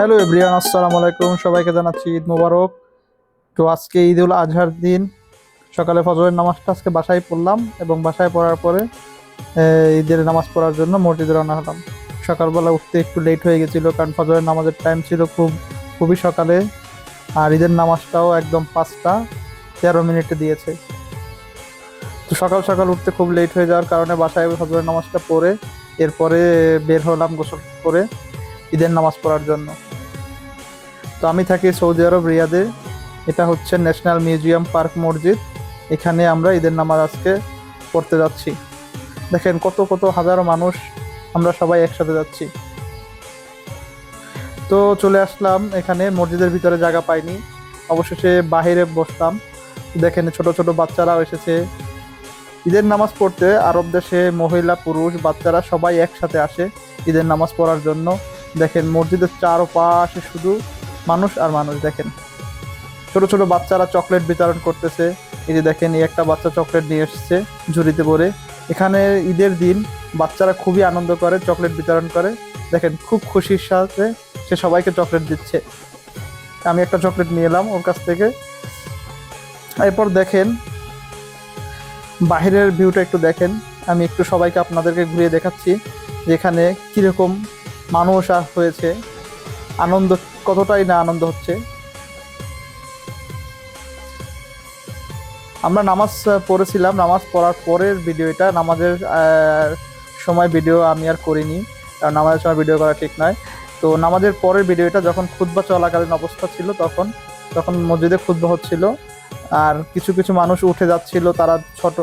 Hello everyone আসসালামু আলাইকুম। সবাইকে জানাচ্ছি ঈদ মোবারক। তো আজকে ঈদ উল আজহার দিন। সকালে ফজরের নামাজটা আজকে বাসায় পড়লাম এবং বাসায় পড়ার পরে ঈদের নামাজ পড়ার জন্য মসজিদে রওনা হলাম। সকালবেলা উঠতে একটু লেট হয়ে গেছিল কারণ ফজরের নামাজের টাইম ছিল খুব, খুবই সকালে। আর ঈদের নামাজটাও একদম পাঁচটা, তেরো মিনিটে দিয়েছে। তো সকাল সকাল উঠতে খুব লেট হয়ে যাওয়ার কারণে বাসায় ফজরের নামাজটা পড়ে, এরপরে বের হলাম গোসল করে ঈদের নামাজ পড়ার জন্য। তো আমি থাকি সৌদি আরব, রিয়াদে। এটা হচ্ছে ন্যাশনাল মিউজিয়াম পার্ক মসজিদ এখানে আমরা ঈদের নামাজ আজকে পড়তে যাচ্ছি। দেখেন কত কত হাজারো মানুষ আমরা সবাই একসাথে যাচ্ছি। তো চলে আসলাম। এখানে মসজিদের ভিতরে জায়গা পাইনি। অবশেষে বাহিরে বসলাম। দেখেন ছোট ছোট বাচ্চারাও এসেছে। ঈদের নামাজ পড়তে আরব দেশে মহিলা, পুরুষ, বাচ্চারা সবাই একসাথে আসে ঈদের নামাজ পড়ার জন্য। দেখেন মসজিদের চারপাশে শুধু মানুষ আর মানুষ দেখেন। ছোট ছোট বাচ্চারা চকলেট বিতরণ করতেছে। এই যে দেখেন, এই একটা বাচ্চা চকলেট নিয়ে এসছে ঝুড়িতে পরে এখানে ঈদের দিন বাচ্চারা খুবই আনন্দ করে, চকলেট বিতরণ করে। দেখেন, খুব খুশির সাথে সে সবাইকে চকলেট দিচ্ছে। আমি একটা চকলেট নিয়ে এলাম ওর কাছ থেকে। এরপর দেখেন, বাহিরের ভিউটা একটু দেখেন। আমি একটু সবাইকে আপনাদেরকে ঘুরিয়ে দেখাচ্ছি যেখানে কীরকম মানুষ হয়েছে। আনন্দ কতটাই না আনন্দ হচ্ছে। আমরা নামাজ পড়েছিলাম, নামাজ পড়ার পরের ভিডিও এটা নামাজের সময় ভিডিও আমি আর করিনি, কারণ নামাজের সময় ভিডিও করা ঠিক নয়। তো নামাজের পরের ভিডিওটা যখন খুদ্া চলাকালীন অবস্থা ছিল তখন তখন মসজিদে খুদ্া হচ্ছিল, আর কিছু কিছু মানুষ উঠে যাচ্ছিল, তারা ছোট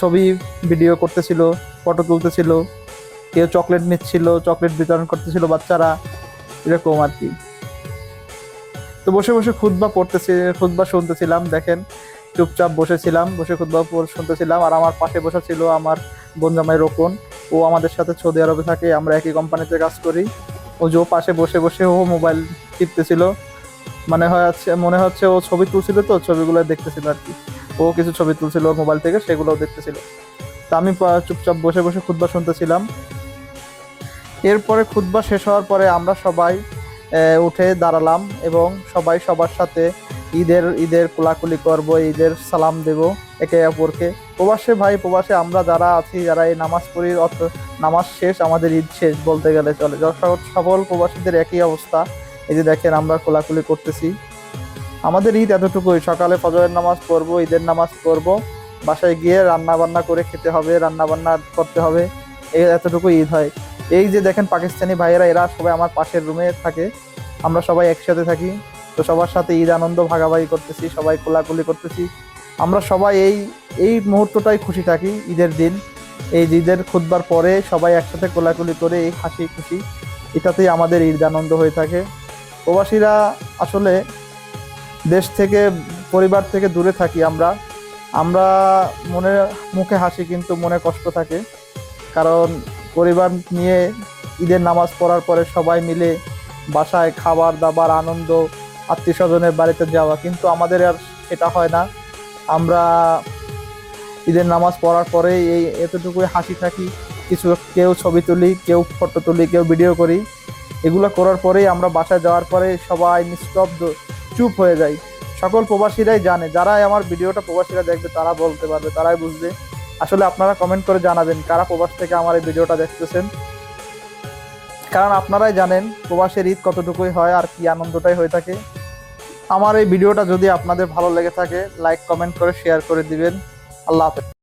ছবি ভিডিও করতেছিল, ফটো তুলতেছিল, কেউ চকলেট নিচ্ছিল, চকলেট বিতরণ করতেছিল বাচ্চারা, এরকম আর কি। তো বসে বসে খুদবা পড়তেছি খুদবা শুনতেছিলাম, দেখেন, চুপচাপ বসেছিলাম, বসে খুদবা শুনতেছিলাম, আর আমার পাশে বসা ছিল আমার বনজামাই রোকন। ও আমাদের সাথে সৌদি আরবে থাকে, আমরা একই কোম্পানিতে কাজ করি। ও যে পাশে বসে বসে ও মোবাইল টিপতেছিল। মানে হচ্ছে মনে হচ্ছে ও ছবি তুলছিল তো, ছবিগুলো দেখতেছিল আর কি। ও কিছু ছবি তুলছিল ওর মোবাইল থেকে, সেগুলোও দেখতেছিল। তা আমি চুপচাপ বসে বসে খুদবা শুনতেছিলাম। এরপরে খুতবা শেষ হওয়ার পরে আমরা সবাই উঠে দাঁড়ালাম এবং সবাই সবার সাথে ঈদের ঈদের কোলাকুলি করব, ঈদের সালাম দেব একে অপরকে। প্রবাসে ভাই, প্রবাসে আমরা যারা আছি, যারা এই নামাজ পড়ি নামাজ শেষ, আমাদের ঈদ শেষ বলতে গেলে চলে। সকল প্রবাসীদের একই অবস্থা। এই যে দেখেন আমরা কোলাকুলি করতেছি। আমাদের ঈদ এতটুকুই। সকালে ফজরের নামাজ পড়ব, ঈদের নামাজ পড়ব। বাসায় গিয়ে রান্না বান্না করে খেতে হবে রান্না বান্না করতে হবে। এতটুকু ঈদ হয়। এই যে দেখেন পাকিস্তানি ভাইয়েরা, এরা সবাই আমার পাশের রুমে থাকে। আমরা সবাই একসাথে থাকি। তো সবার সাথে ঈদ আনন্দ ভাগাভাগি করতেছি, সবাই কোলাকুলি করতেছি। আমরা সবাই এই এই মুহূর্তটাই খুশি থাকি, ঈদের দিন। এই ঈদের খুদবার পরে সবাই একসাথে কোলাকুলি করে এই হাসি খুশি, এটাতেই আমাদের ঈদ আনন্দ হয়ে থাকে। প্রবাসীরা আসলে দেশ থেকে, পরিবার থেকে দূরে থাকি আমরা। আমরা মনে, মুখে হাসি কিন্তু মনে কষ্ট থাকে। কারণ পরিবার নিয়ে ঈদের নামাজ পড়ার পরে সবাই মিলে বাসায় খাবার, দাবার, আনন্দ আত্মীয় স্বজনের বাড়িতে যাওয়া। কিন্তু আমাদের আর সেটা হয় না। আমরা ঈদের নামাজ পড়ার পরে এই এতটুকুই হাসি থাকি। কিছু কেউ ছবি তুলি, কেউ ফটো তুলি, কেউ ভিডিও করি। এগুলো করার পরেই আমরা বাসায় যাওয়ার পরে সবাই নিস্তব্ধ, চুপ হয়ে যাই। সকল প্রবাসীরাই জানে, যারাই আমার ভিডিওটা প্রবাসীরা দেখবে তারা বলতে পারবে, তারাই বুঝবে। আসলে আপনারা কমেন্ট করে জানাবেন কারা প্রবাস থেকে আমার এই ভিডিওটা দেখতেছেন। কারণ আপনারাই জানেন প্রবাসের ঈদ কতটুকুই হয় আর কি আনন্দটাই হয়ে থাকে। আমার এই ভিডিওটা যদি আপনাদের ভালো লেগে থাকে লাইক কমেন্ট করে শেয়ার করে দিবেন। আল্লাহ হাফেজ।